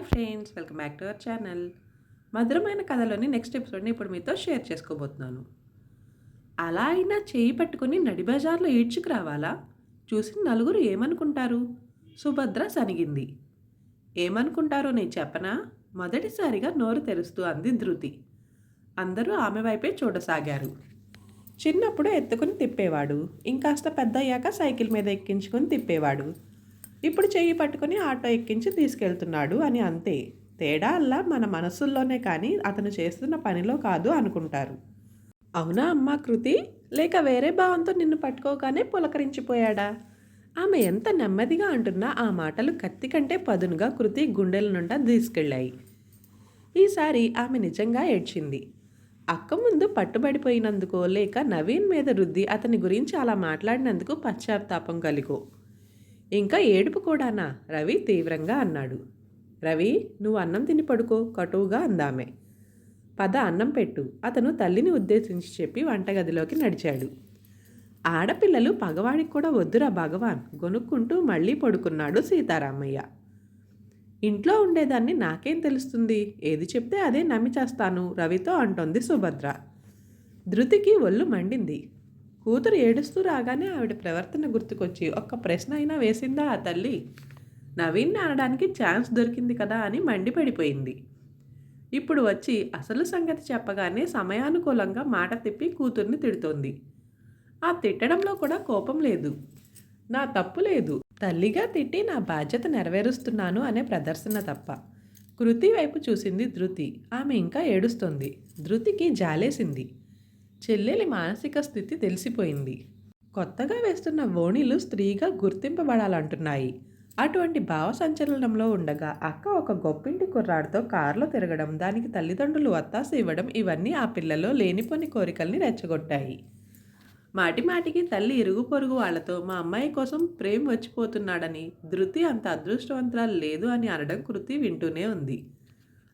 Hi friends welcome back to our channel. మధురమైన కథలోని next ఎపిసోడ్ని ఇప్పుడు మీతో షేర్ చేసుకోబోతున్నాను. అలా అయినా చేయి పట్టుకుని నడి బజార్లో ఈడ్చుకు రావాలా? చూసి నలుగురు ఏమనుకుంటారు? సుభద్ర సనిగింది. ఏమనుకుంటారో నేను చెప్పనా? మొదటిసారిగా నోరు తెరుస్తూ అంది ధృతి. అందరూ ఆమె వైపే చూడసాగారు. చిన్నప్పుడు ఎత్తుకుని తిప్పేవాడు. ఇంకాస్త పెద్ద అయ్యాక సైకిల్ మీద ఎక్కించుకొని తిప్పేవాడు. ఇప్పుడు చెయ్యి పట్టుకుని ఆటో ఎక్కించి తీసుకెళ్తున్నాడు అని అంతే. తేడా అల్లా మన మనసుల్లోనే కానీ అతను చేస్తున్న పనిలో కాదు అనుకుంటారు. అవునా అమ్మా కృతి? లేక వేరే భావంతో నిన్ను పట్టుకోగానే పులకరించిపోయాడా? ఆమె ఎంత నెమ్మదిగా అంటున్నా ఆ మాటలు కత్తి కంటే పదునుగా కృతి గుండెల నుండా తీసుకెళ్ళాయి. ఈసారి ఆమె నిజంగా ఏడ్చింది. అక్క ముందు పట్టుబడిపోయినందుకో లేక నవీన్ మీద రుద్ది అతని గురించి అలా మాట్లాడినందుకు పశ్చాత్తాపం కలిగో. ఇంకా ఏడుపు కూడానా? రవి తీవ్రంగా అన్నాడు. రవి నువ్వు అన్నం తిని పడుకో కటువుగా అందామె. పద అన్నం పెట్టు. అతను తల్లిని ఉద్దేశించి చెప్పి వంటగదిలోకి నడిచాడు. ఆడపిల్లలు పగవాడికి కూడా వద్దురా భగవాన్ గొనుక్కుంటూ మళ్ళీ పడుకున్నాడు సీతారామయ్య. ఇంట్లో ఉండేదాన్ని నాకేం తెలుస్తుంది? ఏది చెప్తే అదే నమ్మి చేస్తాను రవితో అంటోంది సుభద్ర. ధృతికి ఒళ్ళు మండింది. కూతురు ఏడుస్తూ రాగానే ఆవిడ ప్రవర్తన గుర్తుకొచ్చి ఒక్క ప్రశ్న అయినా వేసిందా ఆ తల్లి? నవీన్ అనడానికి ఛాన్స్ దొరికింది కదా అని మండిపడిపోయింది. ఇప్పుడు వచ్చి అసలు సంగతి చెప్పగానే సమయానుకూలంగా మాట తిప్పి కూతుర్ని తిడుతోంది. ఆ తిట్టడంలో కూడా కోపం లేదు. నా తప్పు లేదు. తల్లిగా తిట్టి నా బాధ్యత నెరవేరుస్తున్నాను అనే ప్రదర్శన తప్ప. కృతి వైపు చూసింది ధృతి. ఆమె ఇంకా ఏడుస్తోంది. ధృతికి జాలేసింది. చెల్లెలి మానసిక స్థితి తెలిసిపోయింది. కొత్తగా వేస్తున్న ఓణీలు స్త్రీగా గుర్తింపబడాలంటున్నాయి. అటువంటి భావ సంచలనంలో ఉండగా అక్క ఒక గొప్పింటి కుర్రాడితో కారులో తిరగడం దానికి తల్లిదండ్రులు వత్తాసు ఇవ్వడం ఇవన్నీ ఆ పిల్లలో లేనిపోని కోరికల్ని రెచ్చగొట్టాయి. మాటి మాటికి తల్లి ఇరుగు పొరుగు వాళ్ళతో మా అమ్మాయి కోసం ప్రేమ్ వచ్చిపోతున్నాడని ధృతి అంత అదృష్టవంతురాలు లేదు అని అనడం కృతి వింటూనే ఉంది.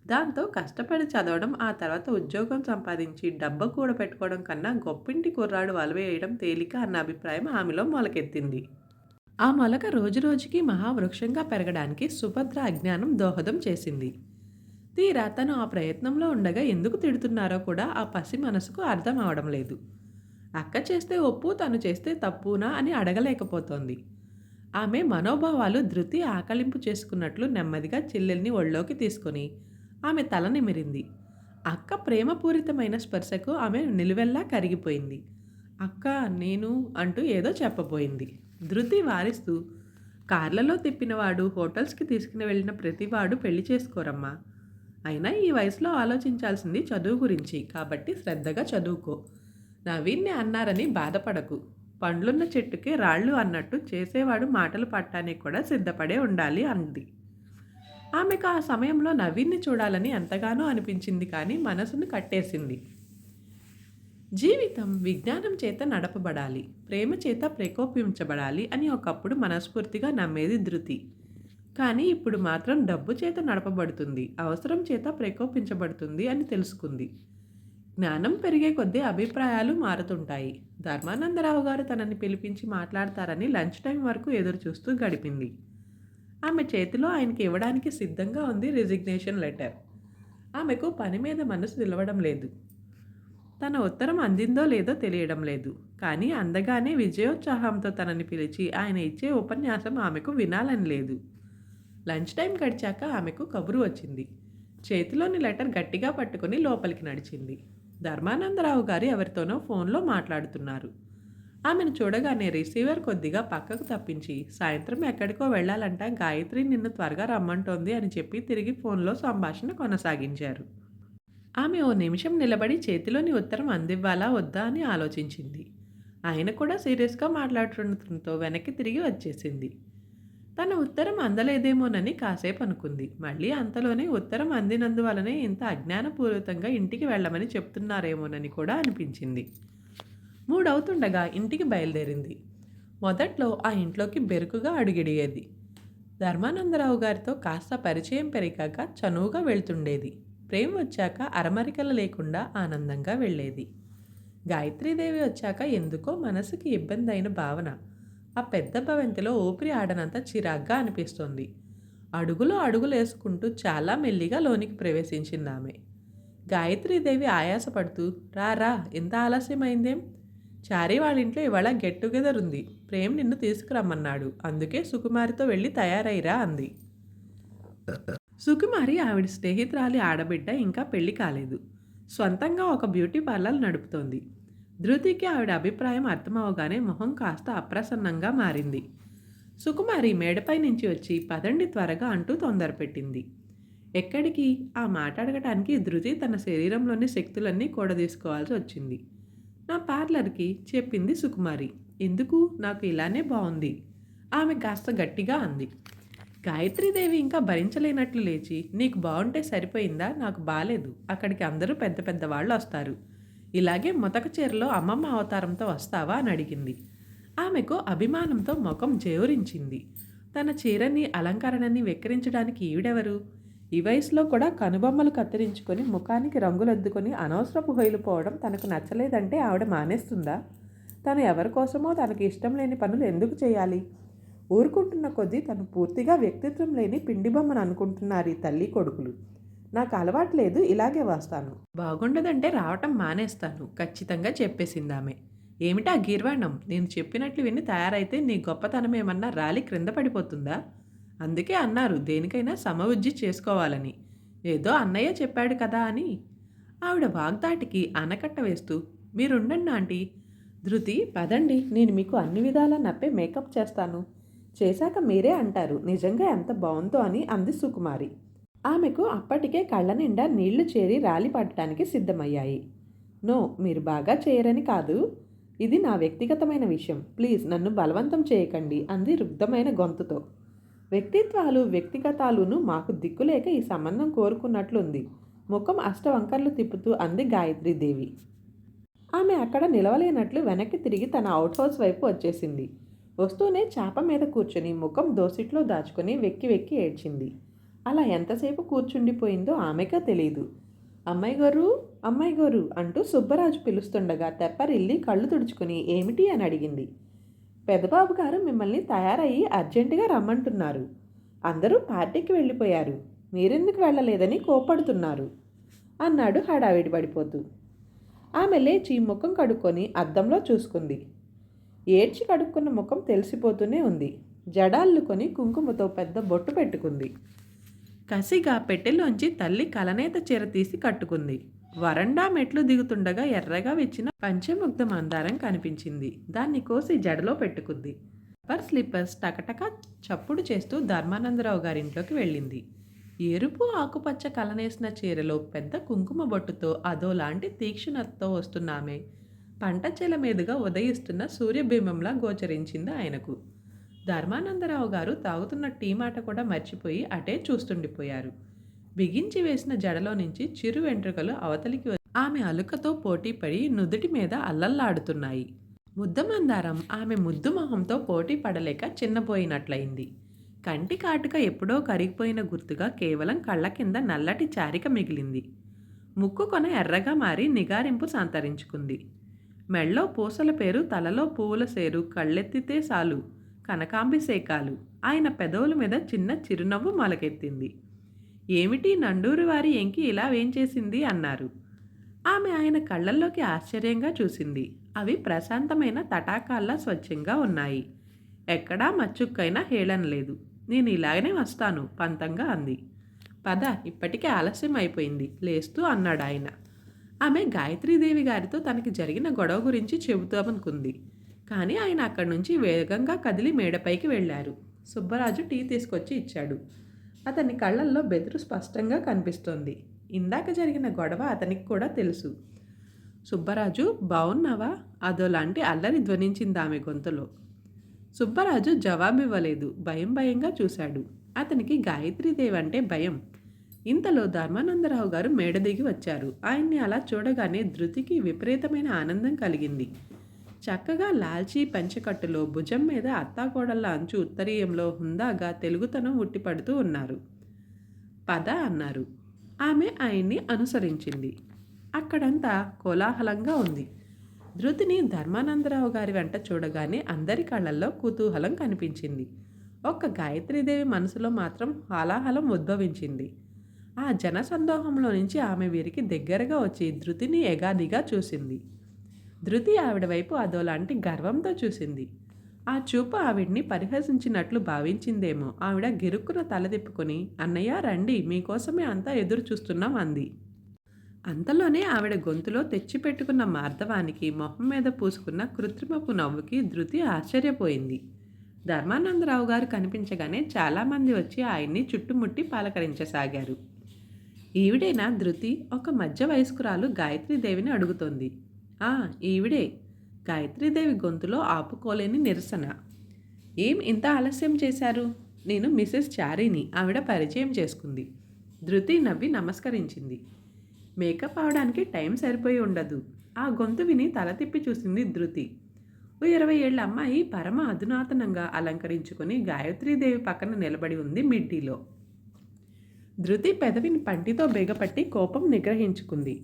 దాంతో కష్టపడి చదవడం ఆ తర్వాత ఉద్యోగం సంపాదించి డబ్బ కూడా పెట్టుకోవడం కన్నా గొప్పింటి కుర్రాడు వలవేయడం తేలిక అన్న అభిప్రాయం ఆమెలో మొలకెత్తింది. ఆ మొలక రోజురోజుకి మహావృక్షంగా పెరగడానికి సుభద్ర అజ్ఞానం దోహదం చేసింది. తీరా తను ఆ ప్రయత్నంలో ఉండగా ఎందుకు తిడుతున్నారో కూడా ఆ పసి మనసుకు అర్థం అవడం లేదు. అక్క చేస్తే ఒప్పు తను చేస్తే తప్పునా అని అడగలేకపోతోంది. ఆమె మనోభావాలు ధృతి ఆకలింపు చేసుకున్నట్లు నెమ్మదిగా చెల్లెల్ని ఒళ్ళోకి తీసుకొని ఆమె తల నిమిరింది. అక్క ప్రేమపూరితమైన స్పర్శకు ఆమె నిలువెల్లా కరిగిపోయింది. అక్క నేను అంటూ ఏదో చెప్పబోయింది. ధృతి వారిస్తూ కార్లలో తిప్పినవాడు హోటల్స్కి తీసుకుని వెళ్ళిన ప్రతివాడు పెళ్ళి చేసుకోరమ్మా. అయినా ఈ వయసులో ఆలోచించాల్సింది చదువు గురించి. కాబట్టి శ్రద్ధగా చదువుకో. నవీన్ని అన్నారని బాధపడకు. పండ్లున్న చెట్టుకి రాళ్ళు అన్నట్టు చేసేవాడు మాటలు పట్టానికి కూడా సిద్ధపడే ఉండాలి అంది. ఆమెకు ఆ సమయంలో నవీన్ని చూడాలని ఎంతగానో అనిపించింది కానీ మనసును కట్టేసింది. జీవితం విజ్ఞానం చేత నడపబడాలి ప్రేమ చేత ప్రకోపించబడాలి అని ఒకప్పుడు మనస్ఫూర్తిగా నమ్మేది ధృతి. కానీ ఇప్పుడు మాత్రం డబ్బు చేత నడపబడుతుంది అవసరం చేత ప్రకోపించబడుతుంది అని తెలుసుకుంది. జ్ఞానం పెరిగే కొద్దీ అభిప్రాయాలు మారుతుంటాయి. ధర్మానందరావు గారు తనని పిలిపించి మాట్లాడతారని లంచ్ టైం వరకు ఎదురు చూస్తూ గడిపింది. ఆమె చేతిలో ఆయనకి ఇవ్వడానికి సిద్ధంగా ఉంది రిజిగ్నేషన్ లెటర్ ఆమెకు పని మీద మనసు నిలవడం లేదు. తన ఉత్తరం అందిందో లేదో తెలియడం లేదు. కానీ అందగానే విజయోత్సాహంతో తనని పిలిచి ఆయన ఇచ్చే ఉపన్యాసం ఆమెకు వినాలని లేదు. లంచ్ టైం గడిచాక ఆమెకు కబురు వచ్చింది. చేతిలోని లెటర్ గట్టిగా పట్టుకుని లోపలికి నడిచింది. ధర్మానందరావు గారు ఎవరితోనో ఫోన్లో మాట్లాడుతున్నారు. ఆమెను చూడగానే రిసీవర్ కొద్దిగా పక్కకు తప్పించి సాయంత్రం ఎక్కడికో వెళ్ళాలంట గాయత్రి నిన్ను త్వరగా రమ్మంటోంది అని చెప్పి తిరిగి ఫోన్లో సంభాషణ కొనసాగించారు. ఆమె ఓ నిమిషం నిలబడి చేతిలోని ఉత్తరం అందివ్వాలా వద్దా అని ఆలోచించింది. ఆయన కూడా సీరియస్గా మాట్లాడుతుండటంతో వెనక్కి తిరిగి వచ్చేసింది. తన ఉత్తరం అందలేదేమోనని కాసేపు అనుకుంది. మళ్ళీ అంతలోనే ఉత్తరం అందినందువలనే ఇంత అజ్ఞానపూర్వకంగా ఇంటికి వెళ్ళమని చెప్తున్నారేమోనని కూడా అనిపించింది. మూడవుతుండగా ఇంటికి బయలుదేరింది. మొదట్లో ఆ ఇంట్లోకి బెరుకుగా అడుగిడిగేది. ధర్మానందరావు గారితో కాస్త పరిచయం పెరిగాక చనువుగా వెళ్తుండేది. ప్రేమ వచ్చాక అరమరికలు లేకుండా ఆనందంగా వెళ్ళేది. గాయత్రీదేవి వచ్చాక ఎందుకో మనసుకి ఇబ్బంది అయిన భావన. ఆ పెద్ద భవంతిలో ఊపిరి ఆడనంత చిరాగ్గా అనిపిస్తోంది. అడుగులో అడుగులు వేసుకుంటూ చాలా మెల్లిగా లోనికి ప్రవేశించింది ఆమె గాయత్రీదేవి ఆయాసపడుతూ రా రా ఎంత ఆలస్యమైందేం? చారీ వాళ్ళ ఇంట్లో ఇవాళ గెట్ టుగెదర్ ఉంది. ప్రేమ్ నిన్ను తీసుకురమ్మన్నాడు. అందుకే సుకుమారితో వెళ్ళి తయారైరా అంది. సుకుమారి ఆవిడ స్నేహితురాలి ఆడబిడ్డ ఇంకా పెళ్ళి కాలేదు. సొంతంగా ఒక బ్యూటీ పార్లర్ నడుపుతోంది. ధృతికి ఆవిడ అభిప్రాయం అర్థమవగానే మొహం కాస్త అప్రసన్నంగా మారింది. సుకుమారి మేడపై నుంచి వచ్చి పదండి త్వరగా అంటూ తొందరపెట్టింది ఎక్కడికి? ఆ మాట్లాడటానికి ధృతి తన శరీరంలోని శక్తులన్నీ కూడదీసుకోవాల్సి వచ్చింది. నా పార్లర్కి చెప్పింది సుకుమారి. ఎందుకు? నాకు ఇలానే బాగుంది ఆమె కాస్త గట్టిగా అంది. గాయత్రీదేవి ఇంకా భరించలేనట్లు లేచి నీకు బాగుంటే సరిపోయిందా? నాకు బాలేదు. అక్కడికి అందరూ పెద్ద పెద్ద వాళ్ళు వస్తారు. ఇలాగే మొతక చీరలో అమ్మమ్మ అవతారంతో వస్తావా? అని అడిగింది. ఆమెకు అభిమానంతో ముఖం జేవురించింది తన చీరని అలంకరణని వెక్కిరించడానికి ఈవిడెవరు? ఈ వయసులో కూడా కనుబొమ్మలు కత్తిరించుకొని ముఖానికి రంగులద్దుకొని అనవసరపు హొయిలు పోవడం తనకు నచ్చలేదంటే ఆవిడ మానేస్తుందా? తను ఎవరి కోసమో తనకి ఇష్టం లేని పనులు ఎందుకు చేయాలి? ఊరుకుంటున్న కొద్దీ తను పూర్తిగా వ్యక్తిత్వం లేని పిండి బొమ్మను అనుకుంటున్నారు ఈ తల్లి కొడుకులు. నాకు అలవాటు లేదు ఇలాగే వస్తాను. బాగుండదంటే రావటం మానేస్తాను ఖచ్చితంగా చెప్పేసింది ఆమె ఏమిటా గీర్వాణం? నేను చెప్పినట్లు విని తయారైతే నీ గొప్పతనం ఏమన్నా రాలి క్రింద పడిపోతుందా? అందుకే అన్నారు దేనికైనా సమవుజ్జి చేసుకోవాలని. ఏదో అన్నయ్య చెప్పాడు కదా అని. ఆవిడ వాగ్దాటికి ఆనకట్ట వేస్తూ మీరుండండి ఆంటీ. ధృతి పదండి. నేను మీకు అన్ని విధాలా నప్పే మేకప్ చేస్తాను. చేశాక మీరే అంటారు నిజంగా ఎంత బాగుందో అని అంది సుకుమారి. ఆమెకు అప్పటికే కళ్ళ నిండా నీళ్ళు చేరి రాలి పడటానికి సిద్ధమయ్యాయి. నో మీరు బాగా చేయరని కాదు. ఇది నా వ్యక్తిగతమైన విషయం. ప్లీజ్ నన్ను బలవంతం చేయకండి అంది రుగ్ధమైన గొంతుతో. వ్యక్తిత్వాలు వ్యక్తిగతాలును మాకు దిక్కులేక ఈ సంబంధం కోరుకున్నట్లుంది. ముఖం అష్టవంకర్లు తిప్పుతూ అంది గాయత్రీదేవి. ఆమె అక్కడ నిలవలేనట్లు వెనక్కి తిరిగి తన అవుట్ హౌస్ వైపు వచ్చేసింది. వస్తూనే చాప మీద కూర్చొని ముఖం దోసిట్లో దాచుకొని వెక్కి వెక్కి ఏడ్చింది. అలా ఎంతసేపు కూర్చుండిపోయిందో ఆమెకే తెలియదు అమ్మాయి గారు అమ్మాయి గారు అంటూ సుబ్బరాజు పిలుస్తుండగా తెప్పరిల్లి కళ్ళు తుడుచుకుని ఏమిటి అని అడిగింది. పెద్దబాబు గారు మిమ్మల్ని తయారయ్యి అర్జెంటుగా రమ్మంటున్నారు. అందరూ పార్టీకి వెళ్ళిపోయారు. మీరెందుకు వెళ్ళలేదని కోపడుతున్నారు అన్నాడు హడావిడి పడిపోతూ. ఆమె లేచి ముఖం కడుక్కొని అద్దంలో చూసుకుంది. ఏడ్చి కడుక్కున్న ముఖం తెలిసిపోతూనే ఉంది. జడాల్లుకొని కుంకుమతో పెద్ద బొట్టు పెట్టుకుంది. కసిగా పెట్టెలోంచి తల్లి కలనేత చీర తీసి కట్టుకుంది. వరండా మెట్లు దిగుతుండగా ఎర్రగా వచ్చిన పంచముగ్ధ మందారం కనిపించింది. దాన్ని కోసి జడలో పెట్టుకుంది. పర్ స్లిప్పర్స్ టకటక చప్పుడు చేస్తూ ధర్మానందరావు గారింట్లోకి వెళ్ళింది. ఎరుపు ఆకుపచ్చ కలనేసిన చీరలో పెద్ద కుంకుమ బొట్టుతో అదోలాంటి తీక్షణతో వస్తున్నామే పంట చెల మీదుగా ఉదయిస్తున్న సూర్యబింబంలా గోచరించింది ఆయనకు. ధర్మానందరావు గారు తాగుతున్న టీ మాట కూడా మర్చిపోయి అటే చూస్తుండిపోయారు. బిగించి వేసిన జడలో నుంచి చిరు వెంట్రుకలు అవతలికి ఆమె అలుకతో పోటీపడి నుదుటి మీద అల్లల్లాడుతున్నాయి. ముద్దమందారం ఆమె ముద్దు మొహంతో పోటీ పడలేక చిన్నపోయినట్లయింది కంటి కాటుక ఎప్పుడో కరిగిపోయిన గుర్తుగా కేవలం కళ్ళ కింద నల్లటి చారిక మిగిలింది. ముక్కు కొన ఎర్రగా మారి నిగారింపు సంతరించుకుంది. మెళ్ళో పూసల పేరు తలలో పువ్వుల సేరు కళ్ళెత్తితే సాలు కనకాంబిశేఖాలు ఆయన పెదవుల మీద చిన్న చిరునవ్వు మొలకెత్తింది. ఏమిటి నండూరు వారి ఎంకి ఇలా వేంచేసింది అన్నారు. ఆమె ఆయన కళ్ళల్లోకి ఆశ్చర్యంగా చూసింది. అవి ప్రశాంతమైన తటాకాల్లా స్వచ్ఛంగా ఉన్నాయి. ఎక్కడా మచ్చుక్కైనా హేళన లేదు. నేను ఇలాగనే వస్తాను పంతంగా అంది. పద ఇప్పటికే ఆలస్యం అయిపోయింది. లేస్తూ అన్నాడు ఆయన. ఆమె గాయత్రీదేవి గారితో తనకి జరిగిన గొడవ గురించి చెబుతామనుకుంది కానీ ఆయన అక్కడి నుంచి వేగంగా కదిలి మేడపైకి వెళ్ళారు. సుబ్బరాజు టీ తీసుకొచ్చి ఇచ్చాడు. అతని కళ్ళల్లో బెదురు స్పష్టంగా కనిపిస్తోంది. ఇందాక జరిగిన గొడవ అతనికి కూడా తెలుసు. సుబ్బరాజు బావున్నావా? అదోలాంటి అల్లరి ధ్వనించింది ఆమె గొంతులో. సుబ్బరాజు జవాబివ్వలేదు. భయం భయంగా చూశాడు. అతనికి గాయత్రీదేవి అంటే భయం. ఇంతలో ధర్మానందరావు గారు మేడ దిగి వచ్చారు. ఆయన్ని అలా చూడగానే ధృతికి విపరీతమైన ఆనందం కలిగింది. చక్కగా లాల్చీ పంచకట్టులో భుజం మీద అత్తాకోడళ్ళ అంచు ఉత్తరీయంలో హుందాగా తెలుగుతనం ఉట్టిపడుతూ ఉన్నారు. పద అన్నారు. ఆమె ఆయన్ని అనుసరించింది. అక్కడంతా కోలాహలంగా ఉంది. ధృతిని ధర్మానందరావు గారి వెంట చూడగానే అందరి కళ్ళల్లో కుతూహలం కనిపించింది. ఒక్క గాయత్రీదేవి మనసులో మాత్రం హాలాహలం ఉద్భవించింది. ఆ జనసందోహంలో నుంచి ఆమె వీరికి దగ్గరగా వచ్చి ధృతిని ఎగాదిగా చూసింది. ధృతి ఆవిడ వైపు అదోలాంటి గర్వంతో చూసింది. ఆ చూపు ఆవిడ్ని పరిహసించినట్లు భావించిందేమో. ఆవిడ గిరుక్కున తలదిప్పుకుని అన్నయ్య రండి మీకోసమే అంతా ఎదురు చూస్తున్నాం అంది. అంతలోనే ఆవిడ గొంతులో తెచ్చిపెట్టుకున్న మార్ధవానికి మొహం మీద పూసుకున్న కృత్రిమపు నవ్వుకి ధృతి ఆశ్చర్యపోయింది. ధర్మానందరావు గారు కనిపించగానే చాలామంది వచ్చి ఆయన్ని చుట్టుముట్టి పలకరించసాగారు. ఈవిడైన ధృతి ఒక మధ్య వయస్కురాలు గాయత్రీదేవిని అడుగుతోంది. ఈవిడే. గాయత్రీదేవి గొంతులో ఆపుకోలేని నిరసన. ఏం ఇంత ఆలస్యం చేశారు? నేను మిసెస్ చారీని ఆవిడ పరిచయం చేసుకుంది. ధృతి నవ్వి నమస్కరించింది. మేకప్ అవడానికి టైం సరిపోయి ఉండదు. ఆ గొంతు విని తల తిప్పి చూసింది ధృతి. ఓ ఇరవై ఏళ్ళ అమ్మాయి పరమ అధునాతనంగా అలంకరించుకుని గాయత్రీదేవి పక్కన నిలబడి ఉంది మిడ్డీలో. ధృతి పెదవిని పంటితో బెగపట్టి కోపం నిగ్రహించుకుంది.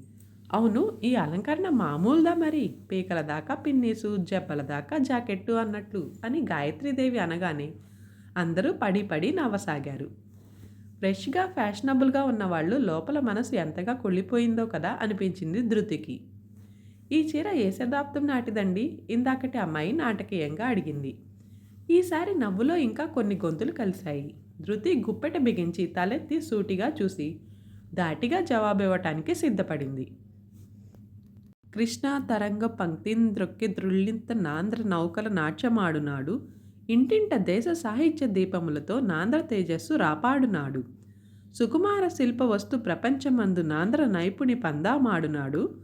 అవును ఈ అలంకరణ మామూలుదా మరి? పీకల దాకా పిన్నీసు జబ్బల దాకా జాకెట్టు అన్నట్లు అని గాయత్రీదేవి అనగానే అందరూ పడి పడి నవ్వసాగారు. ఫ్రెష్గా ఫ్యాషనబుల్గా ఉన్నవాళ్ళు లోపల మనసు ఎంతగా కుళ్ళిపోయిందో కదా అనిపించింది ధృతికి. ఈ చీర ఏ శతాబ్దం నాటిదండి? ఇందాకటి అమ్మాయి నాటకీయంగా అడిగింది. ఈసారి నవ్వులో ఇంకా కొన్ని గొంతులు కలిశాయి. ధృతి గుప్పెట బిగించి తలెత్తి సూటిగా చూసి దాటిగా జవాబివ్వటానికి సిద్ధపడింది. కృష్ణా తరంగ పంక్తింద్రొక్కి ద్రుళ్ళింత నౌకల నాట్యమాడునాడు. ఇంటింట దేశ సాహిత్య దీపములతో నాంద్ర తేజస్సు రాపాడునాడు. సుకుమార శిల్ప వస్తు ప్రపంచమందు నాంద్ర నైపుణి పందామాడునాడు.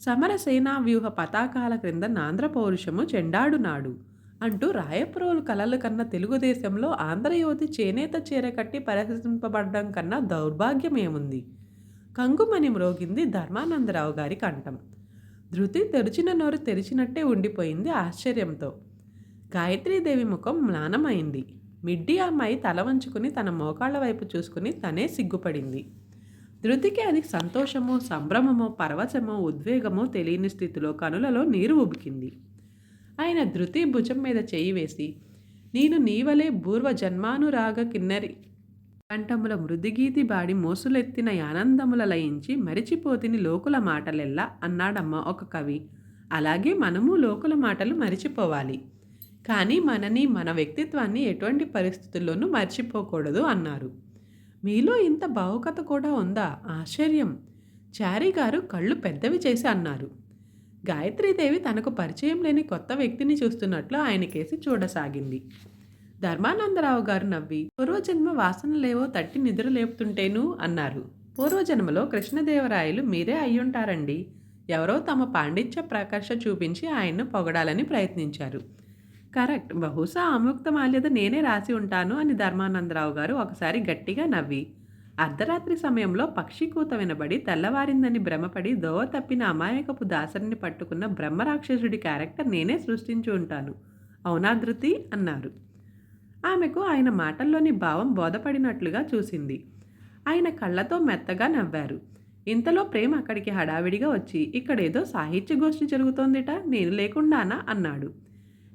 సమర సేనా వ్యూహ పతాకాల క్రింద నాంద్ర పౌరుషము చెండాడునాడు. అంటూ రాయప్రోలు కలలు కన్న తెలుగుదేశంలో ఆంధ్రయువతి చేనేత చీర కట్టి పరిహసింపబడడం కన్నా దౌర్భాగ్యం ఏముంది కంగుమని మ్రోగింది ధర్మానందరావు గారి కంఠం. ధృతి తెరిచిన నోరు తెరిచినట్టే ఉండిపోయింది ఆశ్చర్యంతో. గాయత్రీదేవి ముఖం మ్లానమైంది. మిడ్డి అమ్మాయి తల వంచుకుని తన మోకాళ్ళ వైపు చూసుకుని తనే సిగ్గుపడింది. ధృతికి అది సంతోషమో సంభ్రమమో పరవశమో ఉద్వేగమో తెలియని స్థితిలో కనులలో నీరు ఉబికింది. ఆయన ధృతి భుజం మీద చేయి వేసి నేను నీవలే పూర్వ జన్మానురాగ కిన్నరి కంఠముల మృదుగీతి బాడి మోసులెత్తిన ఆనందముల లయించి మరిచిపోతిని లోకుల మాటలెల్లా అన్నాడమ్మ ఒక కవి. అలాగే మనము లోకుల మాటలు మరిచిపోవాలి. కానీ మనని మన వ్యక్తిత్వాన్ని ఎటువంటి పరిస్థితుల్లోనూ మర్చిపోకూడదు అన్నారు. మీలో ఇంత భావుకత కూడా ఉందా? ఆశ్చర్యం. చారీ గారు కళ్ళు పెద్దవి చేసి అన్నారు. గాయత్రీదేవి తనకు పరిచయం లేని కొత్త వ్యక్తిని చూస్తున్నట్లు ఆయనకేసి చూడసాగింది. ధర్మానందరావు గారు నవ్వి పూర్వజన్మ వాసనలేవో తట్టి నిద్ర లేపుతుంటేను అన్నారు. పూర్వజన్మలో కృష్ణదేవరాయలు మీరే అయ్యుంటారండి. ఎవరో తమ పాండిత్య ప్రకర్ష చూపించి ఆయన్ను పొగడాలని ప్రయత్నించారు. కరెక్ట్. బహుశా ఆముక్త మాల్యద నేనే రాసి ఉంటాను అని ధర్మానందరావు గారు ఒకసారి గట్టిగా నవ్వి అర్ధరాత్రి సమయంలో పక్షి కూత వినబడి తెల్లవారిందని భ్రమపడి దోవ తప్పిన అమాయకపు దాసరిని పట్టుకున్న బ్రహ్మరాక్షసుడి క్యారెక్టర్ నేనే సృష్టించి ఉంటాను. అవునాధృతి అన్నారు. ఆమెకు ఆయన మాటల్లోని భావం బోధపడినట్లుగా చూసింది. ఆయన కళ్ళతో మెత్తగా నవ్వారు. ఇంతలో ప్రేమ అక్కడికి హడావిడిగా వచ్చి ఇక్కడేదో సాహిత్య గోష్ఠి జరుగుతోందిట నేను లేకుండానా? అన్నాడు.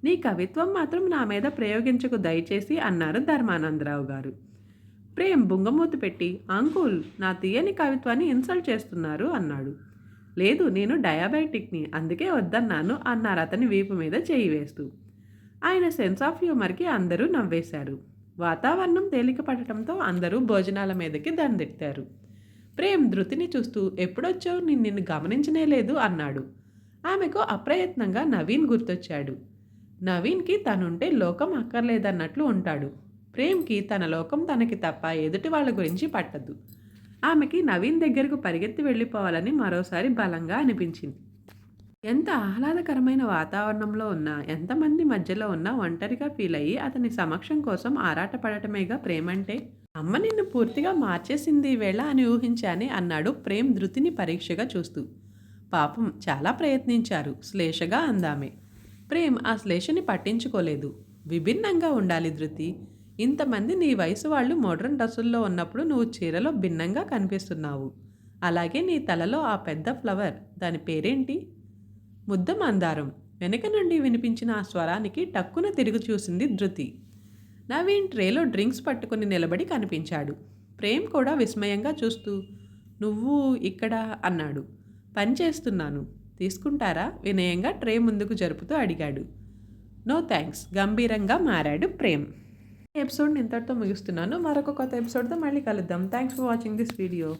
నీ కవిత్వం మాత్రం నా మీద ప్రయోగించకు దయచేసి అన్నారు ధర్మానందరావు గారు. ప్రేమ్ బుంగమూతి పెట్టి అంకుల్ నా తీయని కవిత్వాన్ని ఇన్సల్ట్ చేస్తున్నారు అన్నాడు. లేదు నేను డయాబెటిక్ని అందుకే వద్దన్నాను అన్నారు అతని వీపు మీద చేయి వేస్తూ. ఆయన సెన్స్ ఆఫ్ హ్యూమర్కి అందరూ నవ్వేశారు. వాతావరణం తేలిక పడటంతో అందరూ భోజనాల మీదకి దండెత్తారు ప్రేమ్ ధృతిని చూస్తూ ఎప్పుడొచ్చావు? నేను నిన్ను గమనించనే లేదు అన్నాడు. ఆమెకు అప్రయత్నంగా నవీన్ గుర్తొచ్చాడు. నవీన్కి తనుంటే లోకం అక్కర్లేదన్నట్లు ఉంటాడు. ప్రేమ్కి తన లోకం తనకి తప్ప ఎదుటి వాళ్ళ గురించి పట్టదు. ఆమెకి నవీన్ దగ్గరకు పరిగెత్తి వెళ్ళిపోవాలని మరోసారి బలంగా అనిపించింది. ఎంత ఆహ్లాదకరమైన వాతావరణంలో ఉన్నా ఎంతమంది మధ్యలో ఉన్నా ఒంటరిగా ఫీల్ అయ్యి అతని సమక్షం కోసం ఆరాటపడటమేగా ప్రేమంటే? అమ్మ నిన్ను పూర్తిగా మార్చేసింది ఈ వేళ అని ఊహించానే అన్నాడు ప్రేమ్ ధృతిని పరీక్షగా చూస్తూ. పాపం చాలా ప్రయత్నించారు శ్లేషగా అందామే. ప్రేమ్ ఆ శ్లేషని పట్టించుకోలేదు. విభిన్నంగా ఉండాలి ధృతి. ఇంతమంది నీ వయసు వాళ్ళు మోడ్రన్ డ్రెస్సుల్లో ఉన్నప్పుడు నువ్వు చీరలో భిన్నంగా కనిపిస్తున్నావు. అలాగే నీ తలలో ఆ పెద్ద ఫ్లవర్. దాని పేరేంటి? ముద్ద మందారం. వెనక నుండి వినిపించిన ఆ స్వరానికి టక్కున తిరిగి చూసింది ధృతి. నవీన్ ట్రేలో డ్రింక్స్ పట్టుకుని నిలబడి కనిపించాడు. ప్రేమ్ కూడా విస్మయంగా చూస్తూ నువ్వు ఇక్కడ అన్నాడు. పని చేస్తున్నాను. తీసుకుంటారా? వినయంగా ట్రే ముందుకు జరుపుతూ అడిగాడు. నో థ్యాంక్స్ గంభీరంగా మారాడు ప్రేమ్. ఎపిసోడ్ని ఇంతటితో ముగిస్తున్నాను. మరొక కొత్త ఎపిసోడ్తో మళ్ళీ కలుద్దాం. Thanks for watching this video.